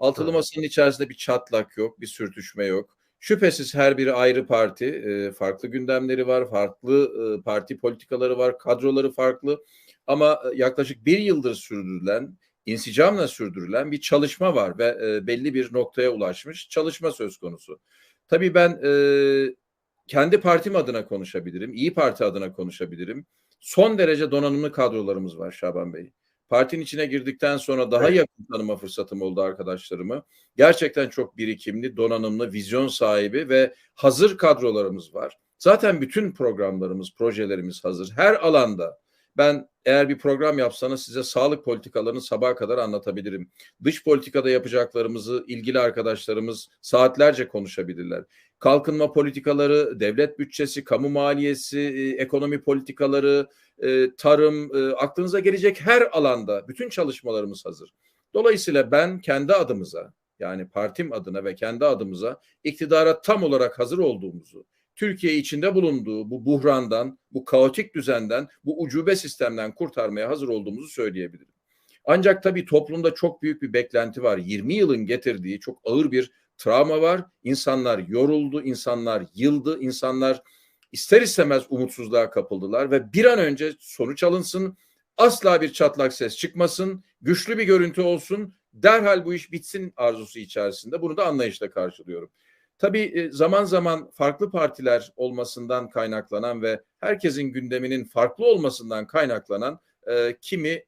Altılı. Masa'nın içerisinde bir çatlak yok, bir sürtüşme yok. Şüphesiz her biri ayrı parti, e, farklı gündemleri var, farklı e, parti politikaları var, kadroları farklı. Ama e, yaklaşık bir yıldır sürdürülen, insicamla sürdürülen bir çalışma var ve e, belli bir noktaya ulaşmış çalışma söz konusu. Tabii ben e, kendi partim adına konuşabilirim, İyi Parti adına konuşabilirim. Son derece donanımlı kadrolarımız var Şaban Bey. Partinin içine girdikten sonra daha Evet. yakın tanıma fırsatım oldu arkadaşlarımı. Gerçekten çok birikimli, donanımlı, vizyon sahibi ve hazır kadrolarımız var. Zaten bütün programlarımız, projelerimiz hazır. Her alanda ben eğer bir program yapsanız size sağlık politikalarını sabaha kadar anlatabilirim. Dış politikada yapacaklarımızı ilgili arkadaşlarımız saatlerce konuşabilirler. Kalkınma politikaları, devlet bütçesi, kamu maliyesi, e, ekonomi politikaları, e, tarım, e, aklınıza gelecek her alanda bütün çalışmalarımız hazır. Dolayısıyla ben kendi adımıza yani partim adına ve kendi adımıza iktidara tam olarak hazır olduğumuzu, Türkiye içinde bulunduğu bu buhrandan, bu kaotik düzenden, bu ucube sistemden kurtarmaya hazır olduğumuzu söyleyebilirim. Ancak tabii toplumda çok büyük bir beklenti var. 20 yılın getirdiği çok ağır bir travma var. İnsanlar yoruldu, insanlar yıldı, insanlar ister istemez umutsuzluğa kapıldılar ve bir an önce sonuç alınsın, asla bir çatlak ses çıkmasın, güçlü bir görüntü olsun, derhal bu iş bitsin arzusu içerisinde. Bunu da anlayışla karşılıyorum. Tabii e, zaman zaman farklı partiler olmasından kaynaklanan ve herkesin gündeminin farklı olmasından kaynaklanan e, kimi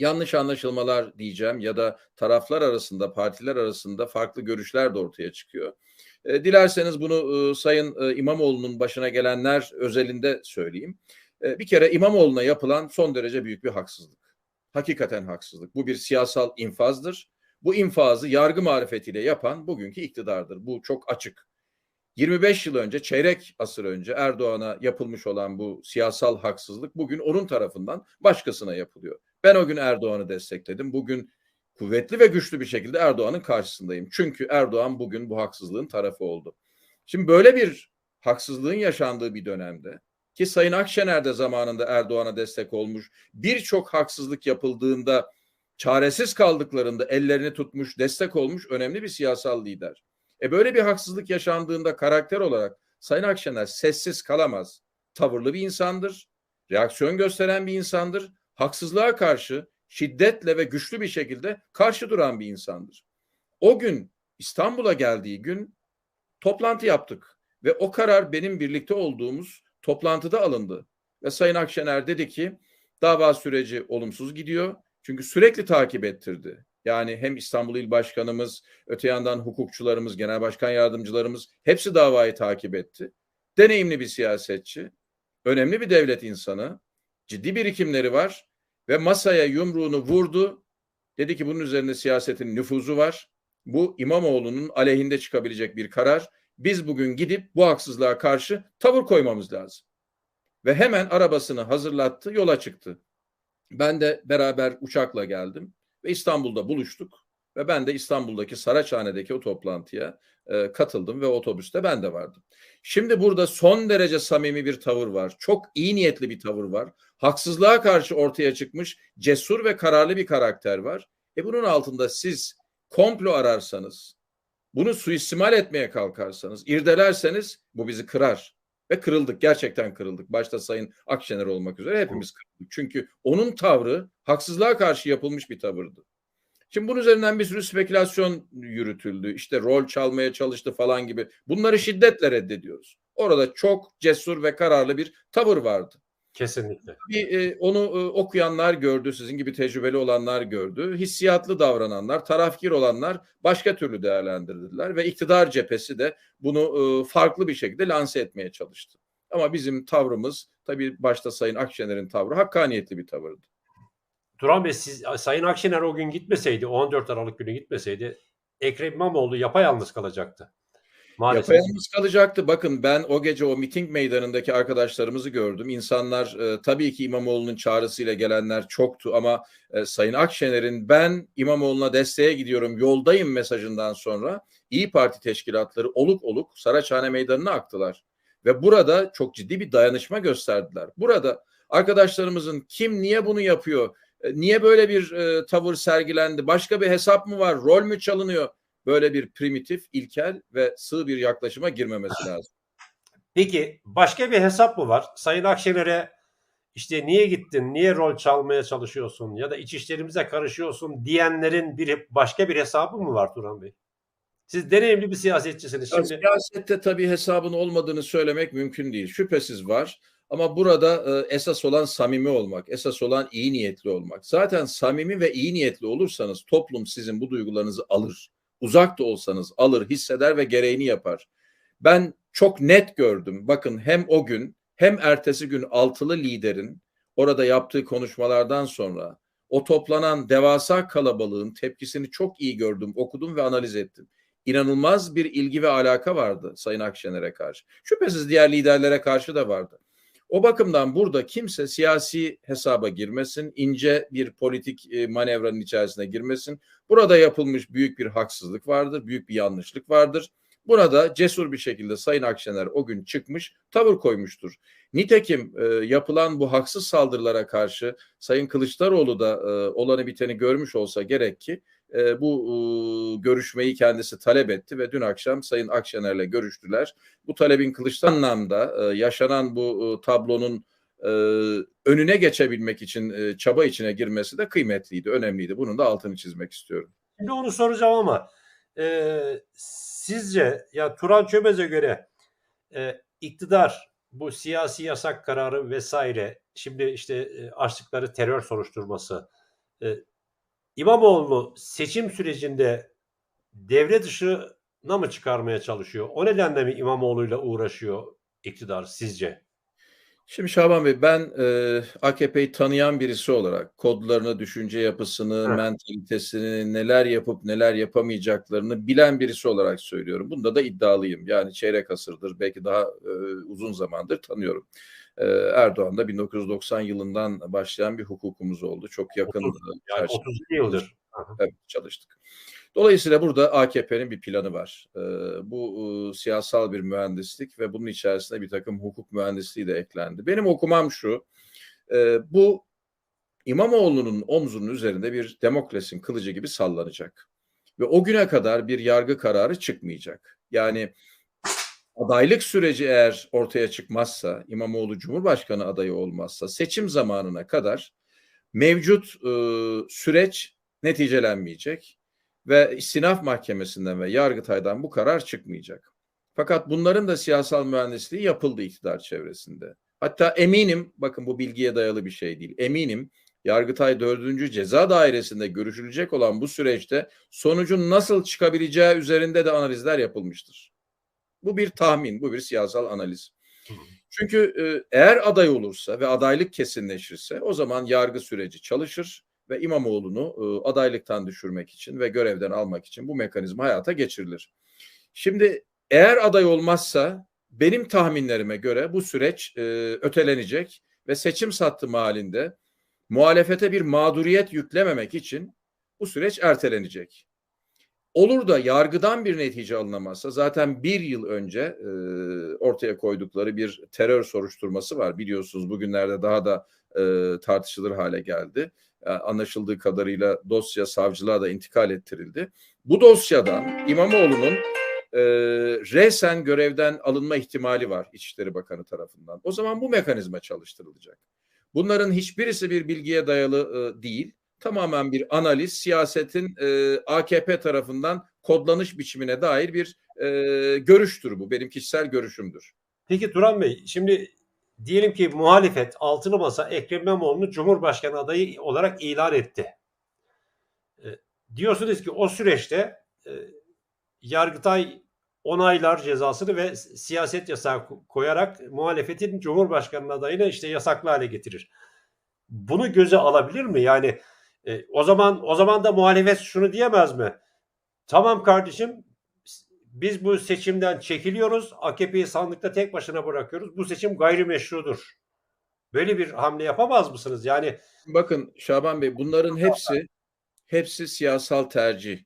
yanlış anlaşılmalar diyeceğim ya da taraflar arasında, partiler arasında farklı görüşler de ortaya çıkıyor. E, dilerseniz bunu e, Sayın e, İmamoğlu'nun başına gelenler özelinde söyleyeyim. E, bir kere İmamoğlu'na yapılan son derece büyük bir haksızlık. Hakikaten haksızlık. Bu bir siyasal infazdır. Bu infazı yargı marifetiyle yapan bugünkü iktidardır. Bu çok açık. 25 yıl önce, çeyrek asır önce Erdoğan'a yapılmış olan bu siyasal haksızlık bugün onun tarafından başkasına yapılıyor. Ben o gün Erdoğan'ı destekledim. Bugün kuvvetli ve güçlü bir şekilde Erdoğan'ın karşısındayım. Çünkü Erdoğan bugün bu haksızlığın tarafı oldu. Şimdi böyle bir haksızlığın yaşandığı bir dönemde ki Sayın Akşener de zamanında Erdoğan'a destek olmuş. Birçok haksızlık yapıldığında çaresiz kaldıklarında ellerini tutmuş, destek olmuş önemli bir siyasal lider. E böyle bir haksızlık yaşandığında karakter olarak Sayın Akşener sessiz kalamaz. Tavırlı bir insandır, reaksiyon gösteren bir insandır. Haksızlığa karşı şiddetle ve güçlü bir şekilde karşı duran bir insandır. O gün İstanbul'a geldiği gün toplantı yaptık ve o karar benim birlikte olduğumuz toplantıda alındı. Ve Sayın Akşener dedi ki dava süreci olumsuz gidiyor. Çünkü sürekli takip ettirdi. Yani hem İstanbul İl Başkanımız, öte yandan hukukçularımız, genel başkan yardımcılarımız hepsi davayı takip etti. Deneyimli bir siyasetçi, önemli bir devlet insanı, ciddi birikimleri var ve masaya yumruğunu vurdu. Dedi ki bunun üzerinde siyasetin nüfuzu var. Bu İmamoğlu'nun aleyhinde çıkabilecek bir karar. Biz bugün gidip bu haksızlığa karşı tavır koymamız lazım. Ve hemen arabasını hazırlattı, yola çıktı. Ben de beraber uçakla geldim ve İstanbul'da buluştuk. Ve ben de İstanbul'daki Saraçhane'deki o toplantıya e, katıldım ve otobüste ben de vardım. Şimdi burada son derece samimi bir tavır var. Çok iyi niyetli bir tavır var. Haksızlığa karşı ortaya çıkmış cesur ve kararlı bir karakter var. E bunun altında siz komplo ararsanız, bunu suistimal etmeye kalkarsanız, irdelerseniz bu bizi kırar. Ve kırıldık, gerçekten kırıldık. Başta Sayın Akşener olmak üzere hepimiz kırıldık. Çünkü onun tavrı haksızlığa karşı yapılmış bir tavırdı. Şimdi bunun üzerinden bir sürü spekülasyon yürütüldü. İşte rol çalmaya çalıştı falan gibi. Bunları şiddetle reddediyoruz. Orada çok cesur ve kararlı bir tavır vardı. Kesinlikle. Bir, e, onu e, okuyanlar gördü, sizin gibi tecrübeli olanlar gördü. Hissiyatlı davrananlar, tarafgir olanlar başka türlü değerlendirdiler ve iktidar cephesi de bunu e, farklı bir şekilde lanse etmeye çalıştı. Ama bizim tavrımız tabii başta Sayın Akşener'in tavrı hakkaniyetli bir tavırdı. Duran Bey siz Sayın Akşener o gün gitmeseydi, 14 Aralık günü gitmeseydi Ekrem İmamoğlu yapayalnız kalacaktı. Maalesef. Yapayalnız kalacaktı. Bakın ben o gece o miting meydanındaki arkadaşlarımızı gördüm. İnsanlar e, tabii ki İmamoğlu'nun çağrısıyla gelenler çoktu ama e, Sayın Akşener'in ben İmamoğlu'na desteğe gidiyorum, yoldayım mesajından sonra İyi Parti teşkilatları oluk oluk Saraçhane Meydanı'na aktılar. Ve burada çok ciddi bir dayanışma gösterdiler. Burada arkadaşlarımızın kim niye bunu yapıyor E, niye böyle bir e, tavır sergilendi? Başka bir hesap mı var? Rol mü çalınıyor? Böyle bir primitif, ilkel ve sığ bir yaklaşıma girmemesi lazım. Peki başka bir hesap mı var? Sayın Akşener'e işte niye gittin, niye rol çalmaya çalışıyorsun ya da iç işlerimize karışıyorsun diyenlerin bir başka bir hesabı mı var Turan Bey? Siz deneyimli bir siyasetçisiniz. Ya Şimdi Siyasette tabii hesabın olmadığını söylemek mümkün değil. Şüphesiz var. Ama burada e, esas olan samimi olmak, esas olan iyi niyetli olmak. Zaten samimi ve iyi niyetli olursanız toplum sizin bu duygularınızı alır. Uzak da olsanız alır, hisseder ve gereğini yapar. Ben çok net gördüm. Bakın hem o gün hem ertesi gün altılı liderin orada yaptığı konuşmalardan sonra o toplanan devasa kalabalığın tepkisini çok iyi gördüm, okudum ve analiz ettim. İnanılmaz bir ilgi ve alaka vardı Sayın Akşener'e karşı. Şüphesiz diğer liderlere karşı da vardı. O bakımdan burada kimse siyasi hesaba girmesin, ince bir politik e, manevranın içerisine girmesin. Burada yapılmış büyük bir haksızlık vardır, büyük bir yanlışlık vardır. Burada cesur bir şekilde Sayın Akşener o gün çıkmış, tavır koymuştur. Nitekim e, yapılan bu haksız saldırılara karşı Sayın Kılıçdaroğlu da e, olanı biteni görmüş olsa gerek ki e, bu e, görüşmeyi kendisi talep etti ve dün akşam Sayın Akşener'le görüştüler. Bu talebin Kılıçdaroğlu anlamda e, yaşanan bu e, tablonun e, önüne geçebilmek için e, çaba içine girmesi de kıymetliydi, önemliydi. Bunun da altını çizmek istiyorum. Şimdi onu soracağım ama e, sizce ya Turan Çömez'e göre e, iktidar bu siyasi yasak kararı vesaire şimdi işte e, açtıkları terör soruşturması e, İmamoğlu'nu seçim sürecinde devre dışına mı çıkarmaya çalışıyor? O nedenle mi İmamoğlu'yla uğraşıyor iktidar sizce? Şimdi Şaban Bey ben e, AKP'yi tanıyan birisi olarak kodlarını, düşünce yapısını, Hı. mentalitesini, neler yapıp neler yapamayacaklarını bilen birisi olarak söylüyorum. Bunda da iddialıyım. Yani çeyrek asırdır belki daha e, uzun zamandır tanıyorum. Erdoğan da 1990 yılından başlayan bir hukukumuz oldu. Çok yakın. 30, yani çerçeve- 30 yıldır. Evet, çalıştık. Dolayısıyla burada AKP'nin bir planı var. Bu siyasal bir mühendislik ve bunun içerisinde bir takım hukuk mühendisliği de eklendi. Benim okumam şu, bu İmamoğlu'nun omzunun üzerinde bir Demokles'in kılıcı gibi sallanacak. Ve o güne kadar bir yargı kararı çıkmayacak. Yani adaylık süreci eğer ortaya çıkmazsa, İmamoğlu Cumhurbaşkanı adayı olmazsa seçim zamanına kadar mevcut e, süreç neticelenmeyecek ve istinaf mahkemesinden ve yargıtaydan bu karar çıkmayacak. Fakat bunların da siyasal mühendisliği yapıldı iktidar çevresinde. Hatta eminim, bakın bu bilgiye dayalı bir şey değil, eminim Yargıtay 4. Ceza Dairesi'nde görüşülecek olan bu süreçte sonucun nasıl çıkabileceği üzerinde de analizler yapılmıştır. Bu bir tahmin, bu bir siyasal analiz. Çünkü e, eğer aday olursa ve adaylık kesinleşirse o zaman yargı süreci çalışır ve İmamoğlu'nu e, adaylıktan düşürmek için ve görevden almak için bu mekanizma hayata geçirilir. Şimdi eğer aday olmazsa benim tahminlerime göre bu süreç e, ötelenecek ve seçim sattım halinde muhalefete bir mağduriyet yüklememek için bu süreç ertelenecek. Olur da yargıdan bir netice alınamazsa zaten bir yıl önce e, ortaya koydukları bir terör soruşturması var. Biliyorsunuz bugünlerde daha da e, tartışılır hale geldi. E, anlaşıldığı kadarıyla dosya savcılığa da intikal ettirildi. Bu dosyadan İmamoğlu'nun e, resen görevden alınma ihtimali var İçişleri Bakanı tarafından. O zaman bu mekanizma çalıştırılacak. Bunların hiçbirisi bir bilgiye dayalı e, değil. Tamamen bir analiz, siyasetin e, AKP tarafından kodlanış biçimine dair bir e, görüştür bu. Benim kişisel görüşümdür. Peki Turan Bey, şimdi diyelim ki muhalefet altılı masa Ekrem İmamoğlu'nu Cumhurbaşkanı adayı olarak ilan etti. E, diyorsunuz ki o süreçte e, Yargıtay onaylar cezasını ve siyaset yasağı koyarak muhalefetin Cumhurbaşkanı adayını işte yasaklı hale getirir. Bunu göze alabilir mi? Yani e, o zaman o zaman da muhalefet şunu diyemez mi? Tamam kardeşim biz bu seçimden çekiliyoruz. AKP'yi sandıkta tek başına bırakıyoruz. Bu seçim gayrimeşrudur. Böyle bir hamle yapamaz mısınız? Yani Bakın Şaban Bey bunların hepsi hepsi siyasal tercih.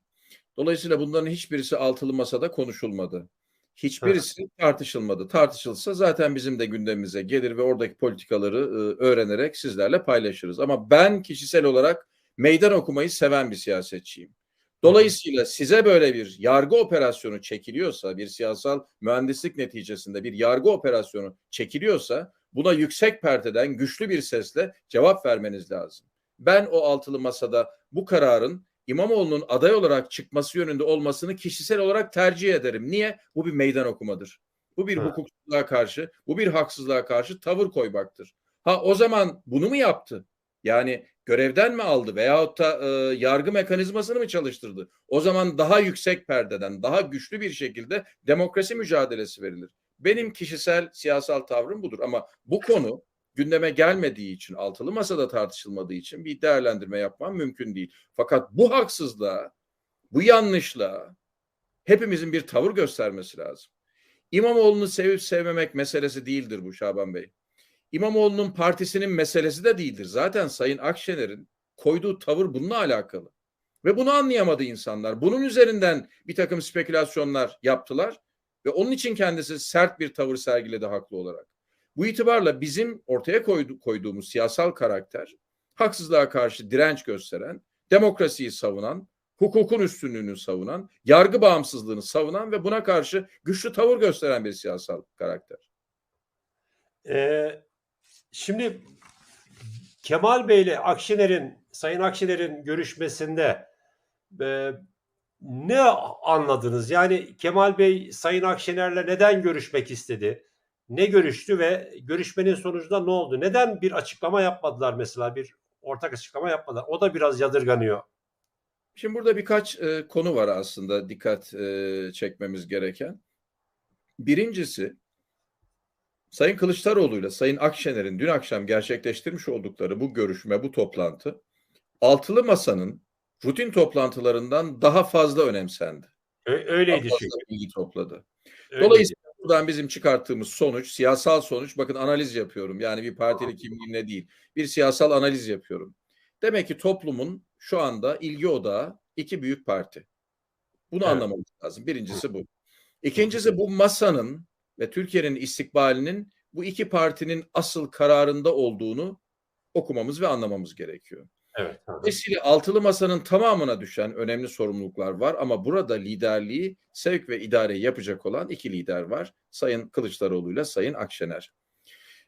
Dolayısıyla bunların hiçbirisi altılı masada konuşulmadı. Hiçbirisi tartışılmadı. Tartışılsa zaten bizim de gündemimize gelir ve oradaki politikaları e, öğrenerek sizlerle paylaşırız. Ama ben kişisel olarak meydan okumayı seven bir siyasetçiyim. Dolayısıyla size böyle bir yargı operasyonu çekiliyorsa, bir siyasal mühendislik neticesinde bir yargı operasyonu çekiliyorsa buna yüksek perdeden güçlü bir sesle cevap vermeniz lazım. Ben o altılı masada bu kararın İmamoğlu'nun aday olarak çıkması yönünde olmasını kişisel olarak tercih ederim. Niye? Bu bir meydan okumadır. Bu bir Ha. hukuksuzluğa karşı, bu bir haksızlığa karşı tavır koymaktır. Ha o zaman bunu mu yaptı? Yani görevden mi aldı veyahut da e, yargı mekanizmasını mı çalıştırdı? O zaman daha yüksek perdeden, daha güçlü bir şekilde demokrasi mücadelesi verilir. Benim kişisel siyasal tavrım budur ama bu konu gündeme gelmediği için, altılı masada tartışılmadığı için bir değerlendirme yapmam mümkün değil. Fakat bu haksızlığa, bu yanlışlığa hepimizin bir tavır göstermesi lazım. İmamoğlu'nu sevip sevmemek meselesi değildir bu Şaban Bey. İmamoğlu'nun partisinin meselesi de değildir. Zaten Sayın Akşener'in koyduğu tavır bununla alakalı. Ve bunu anlayamadı insanlar. Bunun üzerinden bir takım spekülasyonlar yaptılar ve onun için kendisi sert bir tavır sergiledi haklı olarak. Bu itibarla bizim ortaya koydu, koyduğumuz siyasal karakter haksızlığa karşı direnç gösteren, demokrasiyi savunan, hukukun üstünlüğünü savunan, yargı bağımsızlığını savunan ve buna karşı güçlü tavır gösteren bir siyasal karakter. Ee, şimdi Kemal Bey ile Akşener'in, Sayın Akşener'in görüşmesinde e, ne anladınız? Yani Kemal Bey Sayın Akşener'le neden görüşmek istedi? Ne görüştü ve görüşmenin sonucunda ne oldu? Neden bir açıklama yapmadılar mesela? Bir ortak açıklama yapmadılar. O da biraz yadırganıyor. Şimdi burada birkaç e, konu var aslında dikkat e, çekmemiz gereken. Birincisi Sayın Kılıçdaroğlu ile Sayın Akşener'in dün akşam gerçekleştirmiş oldukları bu görüşme, bu toplantı altılı masanın rutin toplantılarından daha fazla önemsendi. Ö- öyleydi Daha çünkü. fazla bilgi topladı. Öyleydi. Dolayısıyla buradan bizim çıkarttığımız sonuç, siyasal sonuç, bakın analiz yapıyorum. Yani bir partili kimliğimle değil, bir siyasal analiz yapıyorum. Demek ki toplumun şu anda ilgi odağı iki büyük parti. Bunu Evet. anlamamız lazım. Birincisi bu. İkincisi bu masanın ve Türkiye'nin istikbalinin bu iki partinin asıl kararında olduğunu okumamız ve anlamamız gerekiyor. Evet. Dolayısıyla altılı masanın tamamına düşen önemli sorumluluklar var ama burada liderliği sevk ve idare yapacak olan iki lider var. Sayın Kılıçdaroğlu ile Sayın Akşener.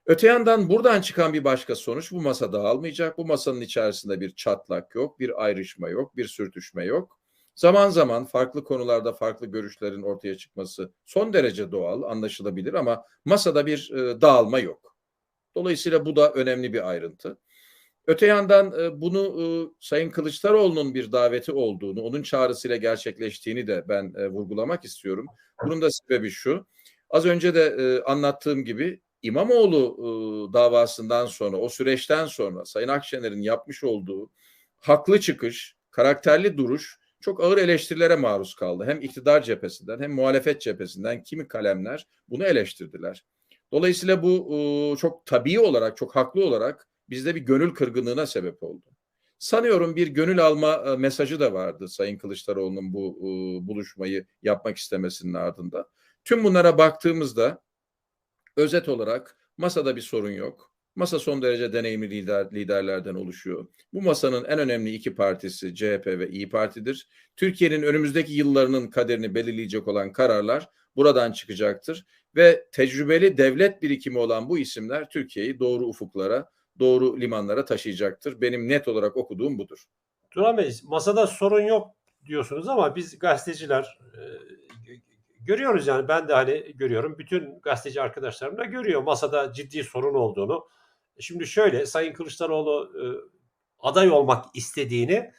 Öte yandan buradan çıkan bir başka sonuç bu masa dağılmayacak. Bu masanın içerisinde bir çatlak yok, bir ayrışma yok, bir sürtüşme yok. Zaman zaman farklı konularda farklı görüşlerin ortaya çıkması son derece doğal, anlaşılabilir ama masada bir e, dağılma yok. Dolayısıyla bu da önemli bir ayrıntı. Öte yandan e, bunu e, Sayın Kılıçdaroğlu'nun bir daveti olduğunu, onun çağrısıyla gerçekleştiğini de ben e, vurgulamak istiyorum. Bunun da sebebi şu. Az önce de e, anlattığım gibi İmamoğlu e, davasından sonra, o süreçten sonra Sayın Akşener'in yapmış olduğu haklı çıkış, karakterli duruş çok ağır eleştirilere maruz kaldı. Hem iktidar cephesinden hem muhalefet cephesinden kimi kalemler bunu eleştirdiler. Dolayısıyla bu e, çok tabii olarak, çok haklı olarak bizde bir gönül kırgınlığına sebep oldu. Sanıyorum bir gönül alma e, mesajı da vardı Sayın Kılıçdaroğlu'nun bu e, buluşmayı yapmak istemesinin ardında. Tüm bunlara baktığımızda özet olarak masada bir sorun yok. Masa son derece deneyimli lider, liderlerden oluşuyor. Bu masanın en önemli iki partisi CHP ve İyi Parti'dir. Türkiye'nin önümüzdeki yıllarının kaderini belirleyecek olan kararlar buradan çıkacaktır ve tecrübeli devlet birikimi olan bu isimler Türkiye'yi doğru ufuklara, doğru limanlara taşıyacaktır. Benim net olarak okuduğum budur. Turan Bey masada sorun yok diyorsunuz ama biz gazeteciler e, gö- görüyoruz yani ben de hani görüyorum. Bütün gazeteci arkadaşlarım da görüyor masada ciddi sorun olduğunu. Şimdi şöyle Sayın Kılıçdaroğlu e, aday olmak istediğini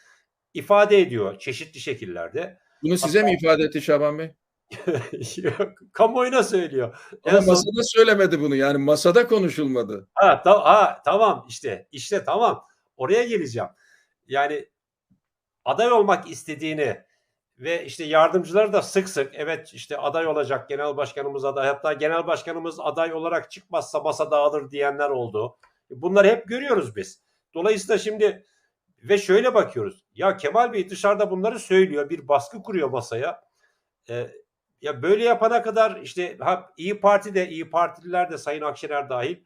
ifade ediyor çeşitli şekillerde. Bunu size mi ifade etti Şaban Bey? Kamuoyuna söylüyor. En Ama son- masada söylemedi bunu yani masada konuşulmadı. Ha, ta- ha, tamam işte işte tamam oraya geleceğim. Yani aday olmak istediğini ve işte yardımcıları da sık sık evet işte aday olacak genel başkanımız aday hatta genel başkanımız aday olarak çıkmazsa masa dağılır diyenler oldu. Bunları hep görüyoruz biz. Dolayısıyla şimdi ve şöyle bakıyoruz. Ya Kemal Bey dışarıda bunları söylüyor. Bir baskı kuruyor masaya. Ee, ya böyle yapana kadar işte ha, İyi Parti de İyi Partililer de Sayın Akşener dahil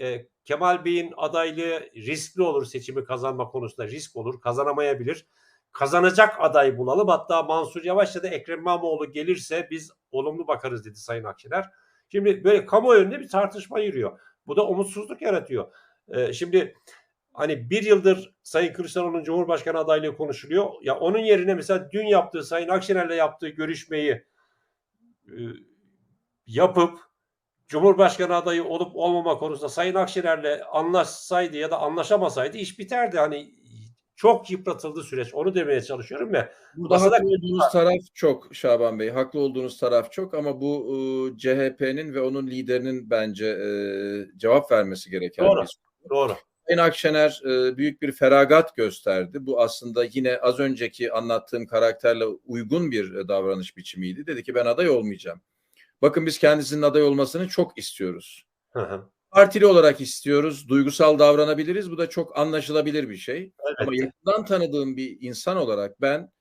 e, Kemal Bey'in adaylığı riskli olur seçimi kazanma konusunda risk olur kazanamayabilir. Kazanacak aday bulalım hatta Mansur Yavaş ya da Ekrem İmamoğlu gelirse biz olumlu bakarız dedi Sayın Akşener. Şimdi böyle kamuoyunda bir tartışma yürüyor. Bu da umutsuzluk yaratıyor. E, şimdi hani bir yıldır Sayın Kılıçdaroğlu'nun Cumhurbaşkanı adaylığı konuşuluyor. Ya onun yerine mesela dün yaptığı Sayın Akşener'le yaptığı görüşmeyi e, yapıp Cumhurbaşkanı adayı olup olmama konusunda Sayın Akşener'le anlaşsaydı ya da anlaşamasaydı iş biterdi. Hani çok yıpratıldı süreç. Onu demeye çalışıyorum ve Burada Masada- haklı olduğunuz taraf çok Şaban Bey. Haklı olduğunuz taraf çok ama bu e, CHP'nin ve onun liderinin bence e, cevap vermesi gereken Doğru. bir soru. doğru. Sayın Akşener e, büyük bir feragat gösterdi. Bu aslında yine az önceki anlattığım karakterle uygun bir e, davranış biçimiydi. Dedi ki ben aday olmayacağım. Bakın biz kendisinin aday olmasını çok istiyoruz. Hı hı. Partili olarak istiyoruz. Duygusal davranabiliriz. Bu da çok anlaşılabilir bir şey. Ama Elbette. yakından tanıdığım bir insan olarak ben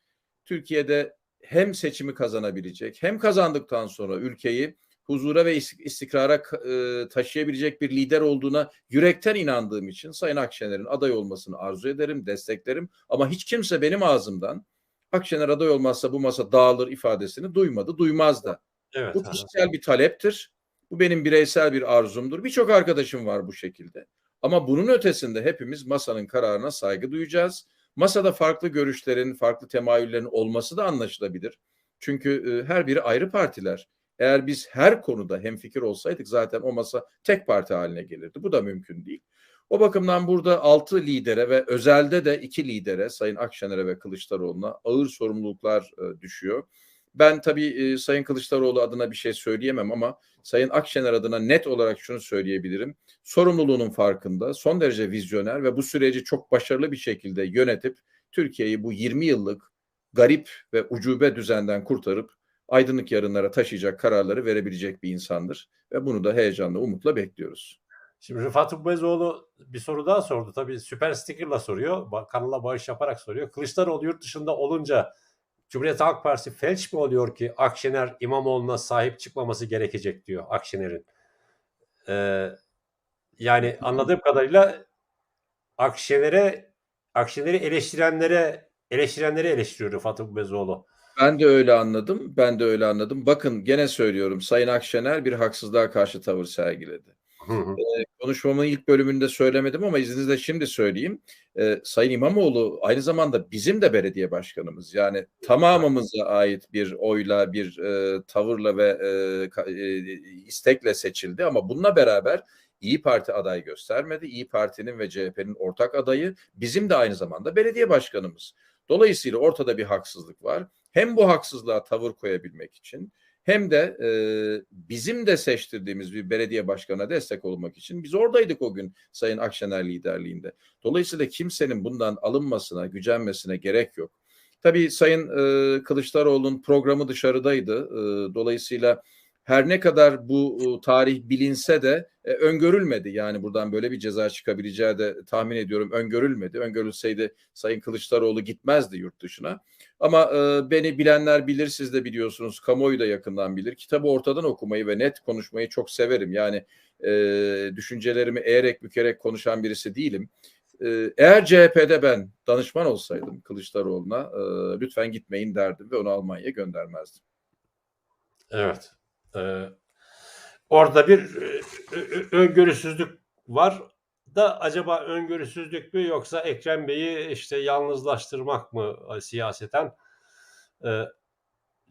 Türkiye'de hem seçimi kazanabilecek hem kazandıktan sonra ülkeyi huzura ve is- istikrara e, taşıyabilecek bir lider olduğuna yürekten inandığım için Sayın Akşener'in aday olmasını arzu ederim, desteklerim. Ama hiç kimse benim ağzımdan Akşener aday olmazsa bu masa dağılır ifadesini duymadı, duymaz da. Evet. Bu kişisel bir taleptir. Bu benim bireysel bir arzumdur. Birçok arkadaşım var bu şekilde. Ama bunun ötesinde hepimiz masanın kararına saygı duyacağız. Masada farklı görüşlerin, farklı temayüllerin olması da anlaşılabilir. Çünkü e, her biri ayrı partiler. Eğer biz her konuda hemfikir olsaydık zaten o masa tek parti haline gelirdi. Bu da mümkün değil. O bakımdan burada altı lidere ve özelde de iki lidere Sayın Akşener'e ve Kılıçdaroğlu'na ağır sorumluluklar e, düşüyor. Ben tabii e, Sayın Kılıçdaroğlu adına bir şey söyleyemem ama Sayın Akşener adına net olarak şunu söyleyebilirim. Sorumluluğunun farkında, son derece vizyoner ve bu süreci çok başarılı bir şekilde yönetip Türkiye'yi bu 20 yıllık garip ve ucube düzenden kurtarıp aydınlık yarınlara taşıyacak kararları verebilecek bir insandır. Ve bunu da heyecanla, umutla bekliyoruz. Şimdi Rıfat Ubbezoğlu bir soru daha sordu. Tabii süper sticker'la soruyor. Kanala bağış yaparak soruyor. Kılıçdaroğlu yurt dışında olunca Cumhuriyet Halk Partisi felç mi oluyor ki Akşener İmamoğlu'na sahip çıkmaması gerekecek diyor Akşener'in. Ee, yani anladığım kadarıyla Akşener'e Akşener'i eleştirenlere eleştirenleri eleştiriyor Rıfat Ubbezoğlu. Ben de öyle anladım. Ben de öyle anladım. Bakın gene söylüyorum. Sayın Akşener bir haksızlığa karşı tavır sergiledi. Hı hı. konuşmamın ilk bölümünde söylemedim ama izninizle şimdi söyleyeyim. Ee, Sayın İmamoğlu aynı zamanda bizim de belediye başkanımız. Yani tamamımıza ait bir oyla, bir e, tavırla ve e, e, istekle seçildi. Ama bununla beraber İyi Parti aday göstermedi. İyi Parti'nin ve CHP'nin ortak adayı bizim de aynı zamanda belediye başkanımız. Dolayısıyla ortada bir haksızlık var. Hem bu haksızlığa tavır koyabilmek için hem de e, bizim de seçtirdiğimiz bir belediye başkanına destek olmak için biz oradaydık o gün Sayın Akşener liderliğinde. Dolayısıyla kimsenin bundan alınmasına, gücenmesine gerek yok. Tabii Sayın e, Kılıçdaroğlu'nun programı dışarıdaydı. E, dolayısıyla her ne kadar bu e, tarih bilinse de e, öngörülmedi. Yani buradan böyle bir ceza çıkabileceği de tahmin ediyorum öngörülmedi. Öngörülseydi Sayın Kılıçdaroğlu gitmezdi yurt dışına. Ama e, beni bilenler bilir, siz de biliyorsunuz, kamuoyu da yakından bilir. Kitabı ortadan okumayı ve net konuşmayı çok severim. Yani e, düşüncelerimi eğerek bükerek konuşan birisi değilim. E, eğer CHP'de ben danışman olsaydım Kılıçdaroğlu'na e, lütfen gitmeyin derdim ve onu Almanya'ya göndermezdim. Evet. Ee, orada bir e, ö- öngörüsüzlük var da acaba öngörüsüzlük mü yoksa Ekrem Bey'i işte yalnızlaştırmak mı e, siyaseten? Ee,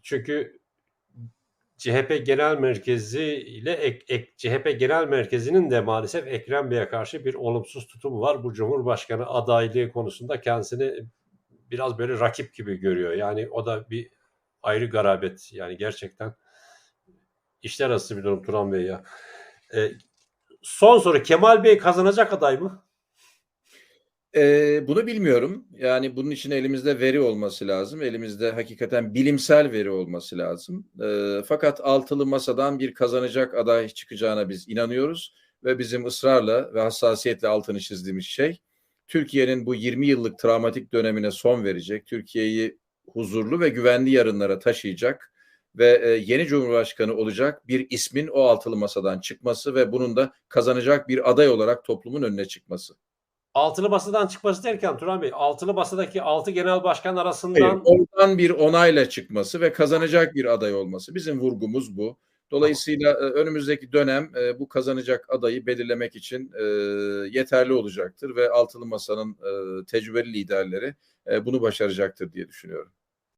çünkü CHP Genel Merkezi ile CHP Genel Merkezi'nin de maalesef Ekrem Bey'e karşı bir olumsuz tutumu var. Bu Cumhurbaşkanı adaylığı konusunda kendisini biraz böyle rakip gibi görüyor. Yani o da bir ayrı garabet. Yani gerçekten işler arası bir durum Turan Bey ya. Ee, son soru Kemal Bey kazanacak aday mı? Ee, bunu bilmiyorum. Yani bunun için elimizde veri olması lazım. Elimizde hakikaten bilimsel veri olması lazım. Ee, fakat altılı masadan bir kazanacak aday çıkacağına biz inanıyoruz. Ve bizim ısrarla ve hassasiyetle altını çizdiğimiz şey Türkiye'nin bu 20 yıllık travmatik dönemine son verecek, Türkiye'yi huzurlu ve güvenli yarınlara taşıyacak ve e, yeni Cumhurbaşkanı olacak bir ismin o altılı masadan çıkması ve bunun da kazanacak bir aday olarak toplumun önüne çıkması. Altılı masadan çıkması derken Turan Bey, altılı masadaki altı genel başkan Hayır, arasından oradan bir onayla çıkması ve kazanacak bir aday olması. Bizim vurgumuz bu. Dolayısıyla e, önümüzdeki dönem e, bu kazanacak adayı belirlemek için yeterli olacaktır ve altılı masanın tecrübeli liderleri bunu başaracaktır diye düşünüyorum.